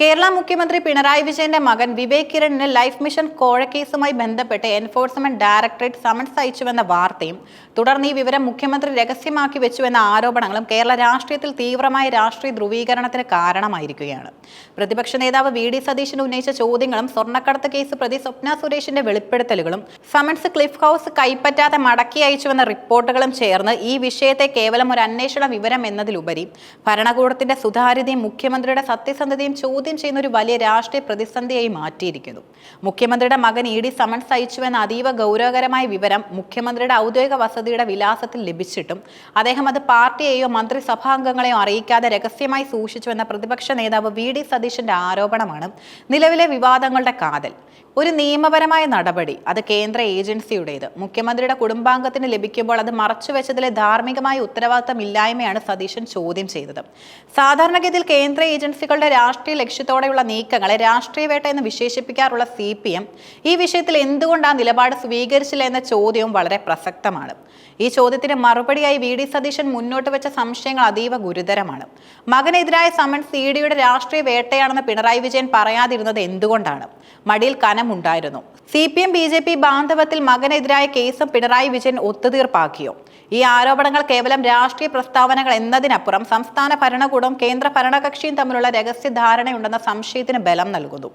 കേരള മുഖ്യമന്ത്രി പിണറായി വിജയന്റെ മകൻ വിവേക് കിരണിന് ലൈഫ് മിഷൻ കോഴക്കേസുമായി ബന്ധപ്പെട്ട് എൻഫോഴ്സ്മെന്റ് ഡയറക്ടറേറ്റ് സമൻസ് അയച്ചുവെന്ന വാർത്തയും തുടർന്ന് ഈ വിവരം മുഖ്യമന്ത്രി രഹസ്യമാക്കി വെച്ചുവെന്ന ആരോപണങ്ങളും കേരള രാഷ്ട്രീയത്തിൽ തീവ്രമായ രാഷ്ട്രീയ ധ്രുവീകരണത്തിന് കാരണമായിരിക്കുകയാണ്. പ്രതിപക്ഷ നേതാവ് വി ഡി സതീശൻ ഉന്നയിച്ച ചോദ്യങ്ങളും സ്വർണക്കടത്ത് കേസ് പ്രതി സ്വപ്ന സുരേഷിന്റെ വെളിപ്പെടുത്തലുകളും സമൻസ് ക്ലിഫ് ഹൗസ് കൈപ്പറ്റാതെ മടക്കി അയച്ചുവെന്ന റിപ്പോർട്ടുകളും ചേർന്ന് ഈ വിഷയത്തെ കേവലം ഒരു അന്വേഷണ വിവരം എന്നതിലുപരി ഭരണകൂടത്തിന്റെ സുതാര്യതയും മുഖ്യമന്ത്രിയുടെ സത്യസന്ധതയും ചോദ്യം ചെയ്യുന്ന ഒരു വലിയ രാഷ്ട്രീയ പ്രതിസന്ധിയായി മാറ്റിയിരിക്കുന്നു. മുഖ്യമന്ത്രിയുടെ മകൻ ഇ ഡി സമൻസ് അയച്ചുവെന്ന അതീവ ഗൗരവകരമായ വിവരം മുഖ്യമന്ത്രിയുടെ ഔദ്യോഗിക വസതിയുടെ വിലാസത്തിൽ ലഭിച്ചിട്ടും അദ്ദേഹം അത് പാർട്ടിയെയോ മന്ത്രിസഭാ അംഗങ്ങളെയോ അറിയിക്കാതെ രഹസ്യമായി സൂക്ഷിച്ചുവെന്ന പ്രതിപക്ഷ നേതാവ് വി ഡി സതീശന്റെ ആരോപണമാണ് നിലവിലെ വിവാദങ്ങളുടെ കാതൽ. ഒരു നിയമപരമായ നടപടി അത് കേന്ദ്ര ഏജൻസിയുടേത്. മുഖ്യമന്ത്രിയുടെ കുടുംബാംഗത്തിന് ലഭിക്കുമ്പോൾ അത് മറച്ചുവെച്ചതിലെ ധാർമ്മികമായ ഉത്തരവാദിത്തമില്ലായ്മയാണ് സതീശൻ ചോദ്യം ചെയ്തത്. സാധാരണഗതിയിൽ കേന്ദ്ര ഏജൻസികളുടെ രാഷ്ട്രീയ ലക്ഷ്യത്തോടെയുള്ള നീക്കങ്ങളെ രാഷ്ട്രീയ വേട്ട എന്ന് വിശേഷിപ്പിക്കാറുള്ള സി പി എം ഈ വിഷയത്തിൽ എന്തുകൊണ്ട് ആ നിലപാട് സ്വീകരിച്ചില്ല എന്ന ചോദ്യവും വളരെ പ്രസക്തമാണ്. ഈ ചോദ്യത്തിന് മറുപടിയായി വി ഡി സതീശൻ മുന്നോട്ട് വെച്ച സംശയങ്ങൾ അതീവ ഗുരുതരമാണ്. മകനെതിരായ സമൻസ് ഇ ഡിയുടെ രാഷ്ട്രീയ വേട്ടയാണെന്ന് പിണറായി വിജയൻ പറയാതിരുന്നത് എന്തുകൊണ്ടാണ്? മടിയിൽ കനമുണ്ടായിരുന്നു. C P M B J P ബാന്ധവത്തിൽ മകനെതിരായ കേസും പിണറായി വിജയൻ ഒത്തുതീർപ്പാക്കിയോ? ഈ ആരോപണങ്ങൾ കേവലം രാഷ്ട്രീയ പ്രസ്താവനകൾ എന്നതിനപ്പുറം സംസ്ഥാന ഭരണകൂടവും കേന്ദ്ര ഭരണകക്ഷിയും തമ്മിലുള്ള രഹസ്യ ധാരണയുണ്ടെന്ന സംശയത്തിന് ബലം നൽകുന്നു.